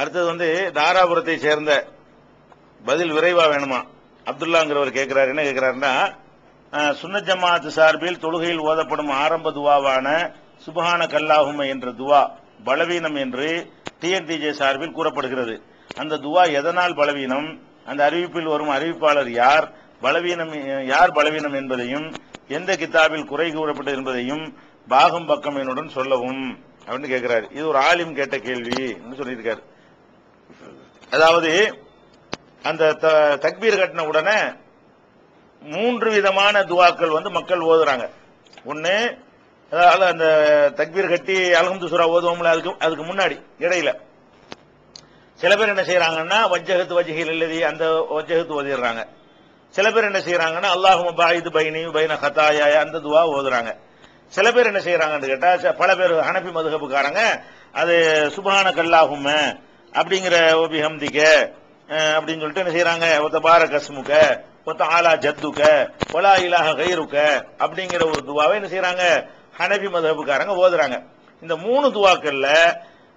அடுத்தது வந்து தாராபுரத்தை சேர்ந்த பதில் விரைவா வேணுமா? அப்துல்லாங்கிறவர் கேட்கிறார் என்ன கேட்கிறாருன்னா சுன்ன ஜமாத் சார்பில் தொழுகையில் ஓதப்படும் ஆரம்ப துவாவான சுபஹான கல்லாஹும என்ற துவா பலவீனம் என்று டிஎன்டிஜே சார்பில் கூறப்படுகிறது. அந்த துவா எதனால் பலவீனம்? அந்த அறிவிப்பில் வரும் அறிவிப்பாளர் யார்? பலவீனம் யார் பலவீனம் என்பதையும் எந்த கிதாபில் குறை கூறப்பட்டது என்பதையும் பாகம் பக்கம் என்னுடன் சொல்லவும் அப்படின்னு கேட்கிறாரு இது ஒரு ஆலிம் கேட்ட கேள்வி சொல்லியிருக்காரு. அதாவது அந்த த- தக்பீர் கட்டின உடனே மூன்று விதமான துவாக்கள் வந்து மக்கள் ஓதுறாங்க. ஒன்று அதாவது அந்த தக்பீர் கட்டி அல்ஹம்து சூரா ஓதுவோம்ல அதுக்கு அதுக்கு முன்னாடி இடையில. சில பேர் என்ன செய்யறாங்கன்னா வஜ்ஜகத்து வஜ்ஹில் இல்லதி அந்த வஜ்ஜகத்து ஓதிடுறாங்க. சில பேர் என்ன செய்யறாங்கன்னா அல்லாஹும பாயிது பைனி பைன ஹதாயா அந்த துவா ஓதுறாங்க. சில பேர் என்ன செய்யறாங்கன்னு கேட்டா ச- பல பேர் ஹனபி மதுகப்புக்காரங்க அது சுபான கல்லாகுமே அப்படிங்கிற ஓபி ஹம்திக்க அப்படின்னு சொல்லிட்டு என்ன செய்யறாங்க ஒத்த பார கஸ்முக்க ஒத்த ஆலா ஜத்துக்க ஒலா இலாக கயிறுக்க அப்படிங்கிற ஒரு துவாவை என்ன செய்யறாங்க ஹனபி மதபுக்காரங்க ஓதுறாங்க. இந்த மூணு துவாக்கள்ல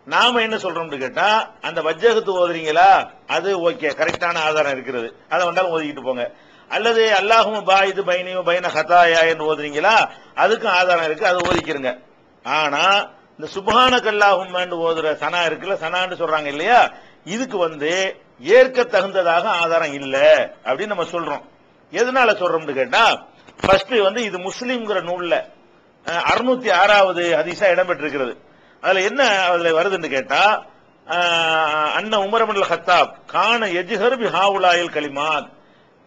நாம என்ன சொல்றோம்னு கேட்டா அந்த வஜ்ஜகத்து ஓதுறீங்களா? அது ஓகே கரெக்டான ஆதாரம் இருக்கிறது. அதை வந்தாலும் ஓதிக்கிட்டு போங்க. அல்லது அல்லாஹும் பாயிது பைனியும் பைன ஹதாயா என்று ஓதுறீங்களா? அதுக்கும் ஆதாரம் இருக்கு அதை ஓதிக்கிறங்க ஆனா இந்த சுபஹான கல்லாஹும் ஓதுற சனா இருக்குல்ல சனான்னு சொல்றாங்க இல்லையா? இதுக்கு வந்து ஏற்க தகுந்ததாக ஆதாரம் இல்ல அப்படின்னு நம்ம சொல்றோம். எதனால சொல்றோம்னு கேட்டா ஃபர்ஸ்ட் வந்து இது முஸ்லீம்ங்கிற நூல்ல அறுநூத்தி ஆறாவது ஹதீஸா இடம்பெற்றிருக்கிறது. அதுல என்ன அதுல வருதுன்னு கேட்டா அண்ணன் அண்ணா உமரபுல் ஹத்தாப் கான எஜ்ஹர் பி ஹாவுலாயில் கலிமாத்.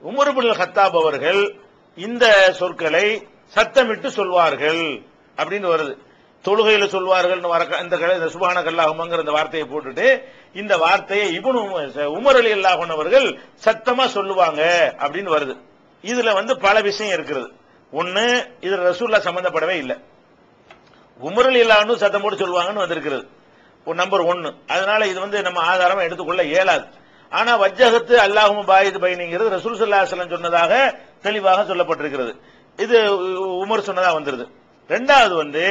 உமரபுல் ஹத்தாப் அவர்கள் இந்த சொற்களை சத்தமிட்டு சொல்வார்கள் அப்படின்னு வருது. தொழுகையில சொல்வார்கள் இந்த இந்த சுபான கல்லாகுமங்கிற இந்த வார்த்தையை போட்டுட்டு இந்த வார்த்தையை இபுன் உமர் அலி அல்லாஹன் அவர்கள் சத்தமா சொல்லுவாங்க அப்படின்னு வருது. இதுல வந்து பல விஷயம் இருக்கிறது ஒன்னு இது ரசூல்லா சம்பந்தப்படவே இல்லை. உமரல் இல்லான்னு சத்தம் போட்டு சொல்லுவாங்கன்னு வந்திருக்கிறது. ஒரு நம்பர் ஒன்னு அதனால இது வந்து நம்ம ஆதாரமா எடுத்துக்கொள்ள இயலாது. ஆனா வஜ்ஜகத்து அல்லாஹும் பாயிது பைனிங்கிறது ரசூல் சல்லாஹலம் சொன்னதாக தெளிவாக சொல்லப்பட்டிருக்கிறது. இது உமர் சொன்னதா வந்துருது. ரெண்டாவது வந்து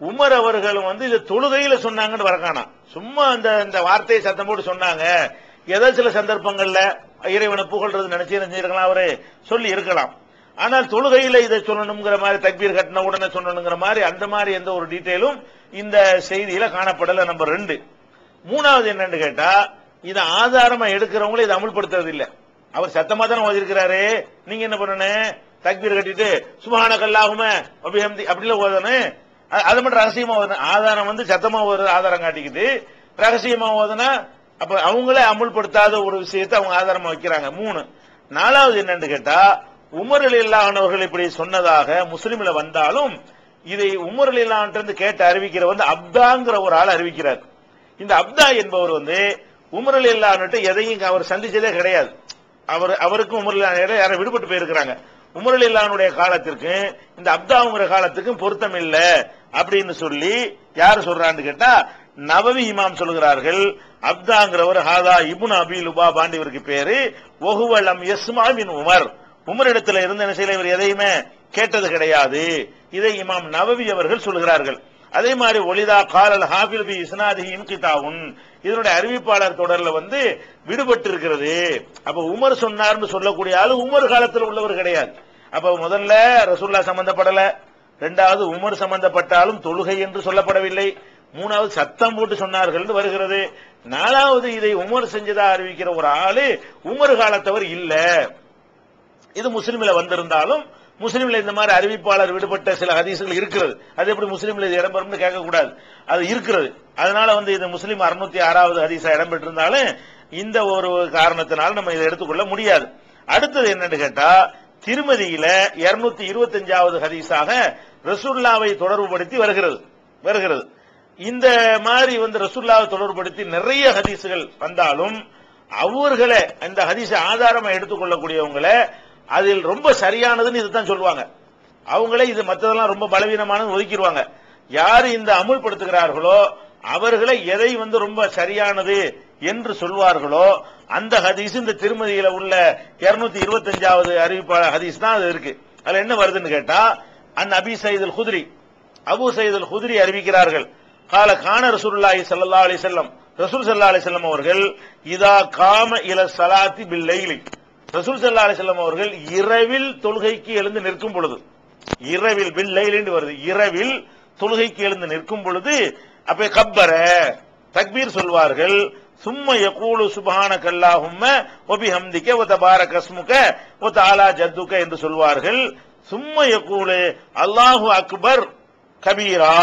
உமர் அவர்களும் வந்து இது தொழுகையில சொன்னாங்கன்னு வரக்கானா. சும்மா அந்த இந்த வார்த்தையை சத்தம் போட்டு சொன்னாங்க. ஏதோ சில சந்தர்ப்பங்கள்ல இறைவனை புகழ்றது நினைச்சு நினைச்சிருக்கலாம் அவரு? சொல்லி இருக்கலாம். ஆனால் தொழுகையில இதை சொல்லணுங்கிற மாதிரி தக்பீர் கட்டின உடனே சொல்லணுங்கிற மாதிரி அந்த மாதிரி எந்த ஒரு டீட்டெயிலும் இந்த செய்தியில காணப்படல. நம்பர் ரெண்டு. மூணாவது என்னன்னு கேட்டா இதை ஆதாரமா எடுக்கிறவங்கள இதை அமுல்படுத்துறது இல்ல அவர் சத்தமா தானே ஓதிருக்கிறாரு நீங்க என்ன பண்ணணும்? தக்பீர் கட்டிட்டு சுமான கல்லாகுமே அப்படி அப்படிலாம் ஓதணும். அது மட்டும் ரகசியமா ஓதுன ஆதாரம் வந்து சத்தமா ஒரு ஆதாரம் காட்டிக்குது. ரகசியமா ஓதுனா அப்ப அவங்களே அமுல்படுத்தாத ஒரு விஷயத்தை அவங்க ஆதாரமா வைக்கிறாங்க. மூணு நாலாவது என்னன்னு கேட்டா உமரில் இல்லாதவர்கள் இப்படி சொன்னதாக முஸ்லீம்ல வந்தாலும் இதை உமரில் அலில்லான்ட்டு கேட்டு அறிவிக்கிற வந்து அப்தாங்கிற ஒரு ஆள் அறிவிக்கிறார். இந்த அப்தா என்பவர் வந்து உமரில் இல்லான்ட்டு எதையும் அவர் சந்திச்சதே கிடையாது. அவர் அவருக்கும் உமரில் யாரும் விடுபட்டு போயிருக்கிறாங்க. உமரில் அலில்லானுடைய காலத்திற்கும் இந்த அப்தாவுங்கிற காலத்துக்கும் பொருத்தம் இல்லை. அப்படின்னு சொல்லி யார் சொல்றான்னு கேட்டா நவவி இமாம் சொல்கிறார்கள் அப்தாங்கிறவர் ஹாதா இபுன் அபி லுபா பாண்டிவருக்கு பேரு ஒகுவலம் எஸ்மாவின் பின் உமர். உமரிடத்துல இருந்து என்ன செய்யல இவர் எதையுமே கேட்டது கிடையாது. இதை இமாம் நவவி அவர்கள் சொல்கிறார்கள் அதே மாதிரி ஒலிதா காலல் ஹாபில் பி இஸ்னாதி இன்கிதாவுன் இதனுடைய அறிவிப்பாளர் தொடர்ல வந்து விடுபட்டு இருக்கிறது அப்ப உமர் சொன்னார்னு சொல்லக்கூடிய ஆளு உமர் காலத்தில் உள்ளவர் கிடையாது. அப்ப முதல்ல ரசூல்லா சம்பந்தப்படல. இரண்டாவது உமர் சம்பந்தப்பட்டாலும் தொழுகை என்று சொல்லப்படவில்லை. மூணாவது சத்தம் போட்டு சொன்னார்கள் என்று வருகிறது. நாலாவது இதை உமர் செஞ்சதா அறிவிக்கிற ஒரு ஆளு உமர் காலத்தவர் இல்ல. இது முஸ்லிம்ல வந்திருந்தாலும் முஸ்லீம்ல இந்த மாதிரி அறிவிப்பாளர் விடுபட்ட சில ஹதீசுகள் இருக்கிறது. அது எப்படி முஸ்லீம்ல இது இடம்பெறும்னு கேட்கக்கூடாது. அது இருக்கிறது. அதனால வந்து இது முஸ்லீம் அறுநூத்தி ஆறாவது ஹதீஸா இடம்பெற்றிருந்தாலும் இந்த ஒரு காரணத்தினால நம்ம இதை எடுத்துக்கொள்ள முடியாது. அடுத்தது என்னன்னு கேட்டா திருமதியில இருநூத்தி இருபத்தஞ்சாவது ஹதீஸாக ரசுல்லாவை தொடர்புபடுத்தி வருகிறது. வருகிறது. இந்த மாதிரி வந்து ரசுல்லாவை தொடர்புபடுத்தி நிறைய ஹதீசுகள் வந்தாலும் அவர்களை அந்த ஹதீஸை ஆதாரமா எடுத்துக்கொள்ளக்கூடியவங்களை அதில் ரொம்ப சரியானதுன்னு இதுதான் சொல்லுவாங்க. அவங்களே இது மற்றதெல்லாம் ரொம்ப பலவீனமானது ஒதுக்கிடுவாங்க. யார் இந்த அமுல்படுத்துகிறார்களோ அவர்களை எதை வந்து ரொம்ப சரியானது என்று சொல்வார்களோ அந்த ஹதீஸ் இந்த திருமதியில உள்ள இருநூத்தி இருபத்தஞ்சாவது அறிவிப்பாளர் ஹதீஸ் தான் அது இருக்கு. அதுல என்ன வருதுன்னு கேட்டா அந்த அபி சயீதுல் குதிரி. அபு சயீதுல் குதிரி அறிவிக்கிறார்கள். கால கான ரசூல்லாஹி சல்லா அலி செல்லம் ரசூல் சல்லா அலி செல்லம் அவர்கள் இதா காம இல சலாத்தி பில்லைலி ரசூல் சல்லா அலி செல்லம் அவர்கள் இரவில் தொழுகைக்கு எழுந்து நிற்கும் பொழுது இரவில் பில் லைலின்னு வருது இரவில் தொழுகைக்கு எழுந்து நிற்கும் பொழுது அப்ப கப்பர தக்பீர் சொல்வார்கள் சும்ம யகூலு சுபான அல்லாஹும்ம ஒபி ஹம்திக்க ஒத்த பார அஸ்முக ஒத்த ஆலா ஜத்துக்க என்று சொல்வார்கள். சும்மா யகூலு அல்லாஹு அக்பர் கபீரா.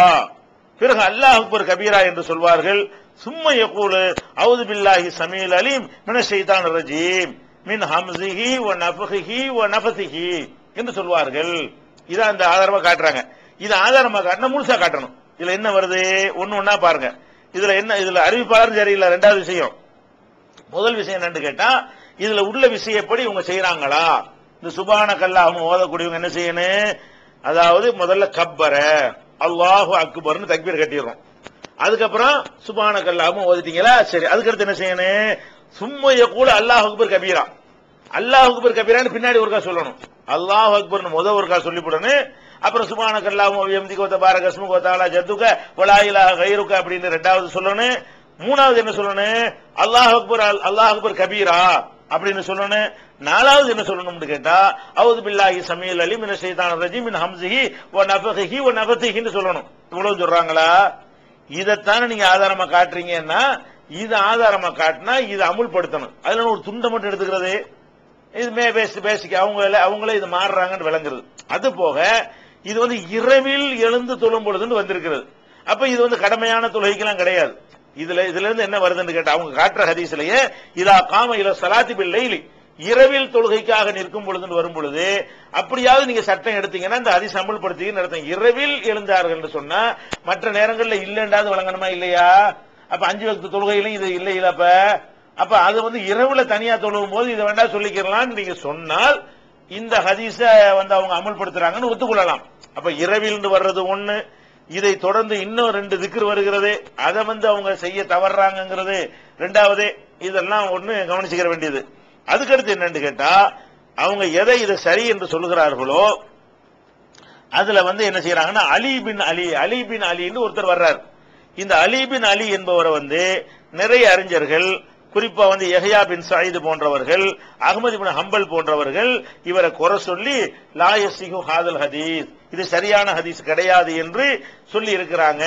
பிறகு அல்லாஹ் அக்பர் கபீரா என்று சொல்வார்கள். சும்மா கூலு அவுது பில்லாஹி சமீல் அலீம் மின ஷைத்தான் ரஜீம் மின் ஹம்சிஹி ஒ நஃபஹிஹி ஒ நஃபசிஹி என்று சொல்வார்கள். இதான் இந்த ஆதாரமா காட்டுறாங்க. இது ஆதாரமா காட்டினா முழுசா காட்டணும். இதுல என்ன வருது? ஒன்னு ஒன்னா பாருங்க. இதுல என்ன இதுல அறிவிப்பாளர் சரியில்லை. ரெண்டாவது விஷயம். முதல் விஷயம் என்னன்னு கேட்டா இதுல உள்ள விஷயப்படி இவங்க செய்யறாங்களா இந்த சுபான கல்லாஹும் ஓதக்கூடியவங்க என்ன செய்யணும்? அதாவது முதல்ல கப்பர அல்லாஹு அக்பர்னு தக்பீர் கட்டிடுறோம். அதுக்கப்புறம் சுபான கல்லாஹும் ஓதிட்டீங்களா? சரி அதுக்கடுத்து என்ன செய்யணும்? சும்மைய கூட அல்லாஹ் அக்பர் கபீரா. அல்லாஹ் அக்பர் கபீரான்னு பின்னாடி ஒருக்கா சொல்லணும். அல்லாஹ் அக்பர்னு முத ஒருக்கா சொல்லிவிடணும். அப்புறம் சுபான கல்லாவும் எம்தி கோத்த பார கஸ்மு கோத்தாலா ஜத்துக்க வலாயிலா கைருக்க அப்படின்னு ரெண்டாவது சொல்லணும். மூணாவது என்ன சொல்லணும்? அல்லாஹ் அக்பர் அல்- அல்லாஹ் அக்பர் கபீரா அப்படின்னு சொல்லணும். நாலாவது என்ன சொல்லணும்னு கேட்டா அவுது பில்லாஹி சமீல் அலி மின சைதான் ரஜி மின் ஹம்சிஹி வ நஃபஹி வ நஃபதிஹின்னு சொல்லணும். இவ்வளவு சொல்றாங்களா? இதைத்தானே நீங்க ஆதாரமா காட்டுறீங்கன்னா இது ஆதாரமா காட்டினா இது அமுல்படுத்தணும். அதுல ஒரு துண்டை மட்டும் எடுத்துக்கிறது? இது மே பேசி பேசிக்க அவங்கள அவங்களே இது மாறுறாங்கன்னு விளங்குறது. அது போக இது வந்து இரவில் எழுந்து தொழும் பொழுதுன்னு வந்திருக்கிறது. அப்ப இது வந்து கடமையான தொழுகைக்கெல்லாம் கிடையாது. இதுல இதுல இருந்து என்ன வருதுன்னு கேட்டா அவங்க காட்டுற ஹதீஸ்லயே இதா காம இல சலாத்தி பில் லைலி. இரவில் தொழுகைக்காக நிற்கும் பொழுதுன்னு வரும் பொழுது அப்படியாவது நீங்க சட்டம் எடுத்தீங்கன்னா இந்த ஹதீஸ் அமல்படுத்தி நடத்துங்க. இரவில் எழுந்தார்கள் என்று சொன்னா மற்ற நேரங்களில் இல்லைண்டாவது வழங்கணுமா இல்லையா? அப்ப அஞ்சு வகுத்து தொழுகையிலும் இது இல்லை இல்லப்ப அப்ப? அது வந்து இரவுல தனியா தொழுவும் போது இதை வேண்டாம் சொல்லிக்கிறலாம்னு நீங்க சொன்னால் இந்த ஹதீஸ வந்து அவங்க அமல்படுத்துறாங்கன்னு ஒத்துக்கொள்ளலாம். அப்ப இரவில் வர்றது ஒண்ணு இதை தொடர்ந்து இன்னும் ரெண்டு திக்ர் வருகிறது அதை வந்து அவங்க செய்ய தவறுறாங்கங்கிறது ரெண்டாவது இதெல்லாம் ஒண்ணு கவனிச்சுக்கிற வேண்டியது. அதுக்கடுத்து என்னன்னு கேட்டா அவங்க எதை இதை சரி என்று சொல்லுகிறார்களோ அதுல வந்து என்ன செய்யறாங்கன்னா அலி பின் அலி அலி பின் அலின்னு ஒருத்தர் வர்றார். இந்த அலி பின் அலி என்பவரை வந்து நிறைய அறிஞர்கள் குறிப்பா வந்து எஹயா பின் சாயிது போன்றவர்கள் அகமது பின் ஹம்பல் போன்றவர்கள் இவரை குறை சொல்லி லாயசிகு ஹாதல் ஹதீஸ் இது சரியான ஹதீஸ் கிடையாது என்று சொல்லி இருக்கிறாங்க.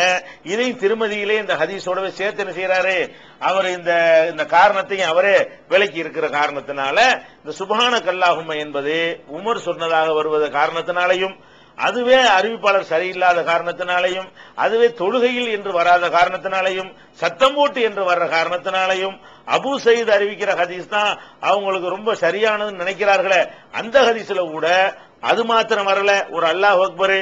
இதையும் திருமதியிலே இந்த ஹதீஸோடவே சேர்த்து என்ன செய்யறாரு அவர் இந்த இந்த காரணத்தையும் அவரே விலக்கி இருக்கிற காரணத்தினால இந்த சுபான கல்லாகுமை என்பது உமர் சொன்னதாக வருவது காரணத்தினாலையும் அதுவே அறிவிப்பாளர் சரியில்லாத காரணத்தினாலையும் அதுவே தொழுகையில் என்று வராத காரணத்தினாலையும் சத்தம் போட்டு என்று வர்ற காரணத்தினாலையும் அபு சயீத் அறிவிக்கிற ஹதீஸ் தான் அவங்களுக்கு ரொம்ப சரியானதுன்னு நினைக்கிறார்களே. அந்த ஹதீஸ்ல கூட அது மாத்திரம் வரல. ஒரு அல்லாஹ் அக்பர்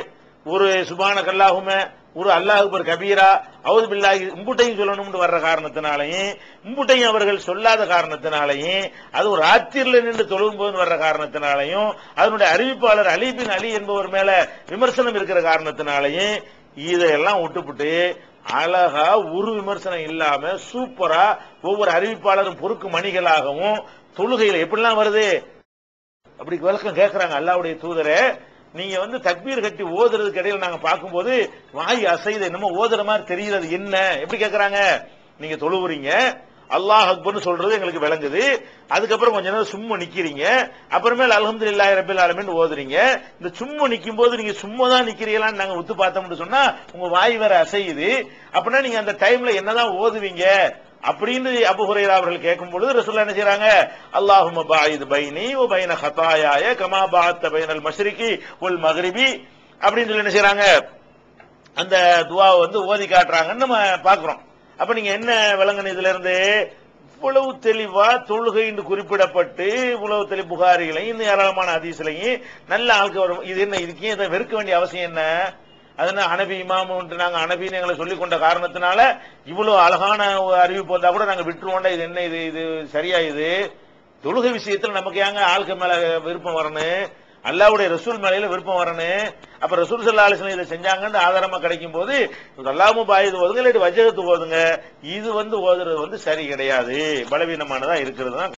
ஒரு சுபான கல்லாஹுமே ஒரு அல்லாஹ் அக்பர் கபீரா அவது பில்லாஹி இம்புட்டையும் சொல்லணும்னு வர்ற காரணத்தினாலையும் இம்புட்டையும் அவர்கள் சொல்லாத காரணத்தினாலையும் அது ஒரு ஆத்திரில நின்று தொழும் போது வர்ற காரணத்தினாலையும் அதனுடைய அறிவிப்பாளர் அலிபின் அலி என்பவர் மேல விமர்சனம் இருக்கிற காரணத்தினாலையும் இதையெல்லாம் விட்டுப்புட்டு அழகா ஒரு விமர்சனம் இல்லாம சூப்பரா ஒவ்வொரு அறிவிப்பாளரும் பொறுக்கு மணிகளாகவும் தொழுகையில் எப்படிலாம் வருது? அப்படி விளக்கம் கேட்கிறாங்க அல்லாவுடைய தூதரே. நீங்க வந்து தக்பீர் கட்டி ஓதுறதுக்கு இடையில நாங்க பார்க்கும்போது வாய் அசைது என்னமோ ஓதுற மாதிரி தெரியுது என்ன? எப்படி கேட்கறாங்க நீங்க தொழுவுறீங்க. அல்லாஹ் அக்பர்னு சொல்றது எங்களுக்கு விளங்குது. அதுக்கப்புறம் கொஞ்ச நேரம் சும்மா நிக்கிறீங்க. அப்புறமேல அல்ஹம்துலில்லாஹி ரபில் ஆலமீன் ஓதுறீங்க. இந்த சும்மா நிக்கும் போது நீங்க சும்மா தான் நிக்கிறீங்களான்னு நாங்க உத்து பார்த்தோம்னு சொன்னா உங்க வாய் வேற அசையுது. அப்படின்னா நீங்க அந்த டைம்ல என்னதான் ஓதுவீங்க? அப்படின்னு அபு ஹுரைரா அவர்கள் கேட்கும் பொழுது ரசூல்லா என்ன செய்யறாங்க அல்லாஹும் பாயித் பைனி ஓ பைன ஹதாயாய கமா பாத்த பைனல் மஷ்ரிகி வல் மகரிபி அப்படின்னு சொல்லி என்ன செய்யறாங்க அந்த துவாவை வந்து ஓதி காட்டுறாங்கன்னு நம்ம பாக்குறோம் அப்ப நீங்க என்ன விளங்கணும் இதுல இருந்து இவ்வளவு தெளிவா தொழுகை என்று குறிப்பிடப்பட்டு இவ்வளவு தெளி புகாரிகளையும் இன்னும் ஏராளமான அதிசலையும் நல்ல ஆளுக்கு வரும். இது என்ன இதுக்கு ஏன் இதை வெறுக்க வேண்டிய அவசியம் என்ன? அதனால அனபி இமாமுன்ட்டு நாங்கள் அனபின்னு எங்களை சொல்லிக் கொண்ட காரணத்தினால இவ்வளோ அழகான அறிவிப்பு வந்தால் கூட நாங்கள் விட்டுருவோண்டா இது என்ன இது இது சரியா இது? தொழுகை விஷயத்தில் நமக்கு ஏங்க ஆளுக்கு மேல விருப்பம் வரணும்? அல்லாவுடைய ரசூல் மேலையில விருப்பம் வரணும்? அப்ப ரசூல் சல்லா அலிஸ்லாம் இதை செஞ்சாங்கன்னு ஆதாரமா கிடைக்கும் போது அல்லாமும் பாயுது ஓதுங்க இல்லாட்டி வஜகத்து ஓதுங்க இது வந்து ஓதுறது வந்து சரி கிடையாது. பலவீனமானதா இருக்கிறது தான்